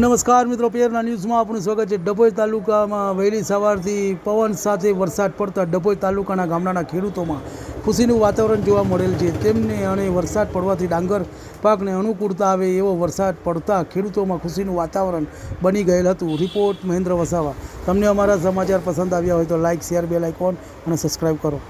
નમસ્કાર મિત્રો પેરના ન્યૂઝમાં આપણું સ્વાગત છે. ડભોઈ તાલુકામાં વહેલી સવારથી પવન સાથે વરસાદ પડતા ડભોઈ તાલુકાના ગામડાના ખેડૂતોમાં ખુશીનું વાતાવરણ જોવા મળેલ છે. તેમને અને વરસાદ પડવાથી ડાંગર પાકને અનુકૂળતા આવે એવો વરસાદ પડતા ખેડૂતોમાં ખુશીનું વાતાવરણ બની ગયેલ હતું. રિપોર્ટ મહેન્દ્ર વસાવા. તમને અમારા સમાચાર પસંદ આવ્યા હોય તો લાઇક શેર, બેલ આઇકોન અને સબસ્ક્રાઈબ કરો.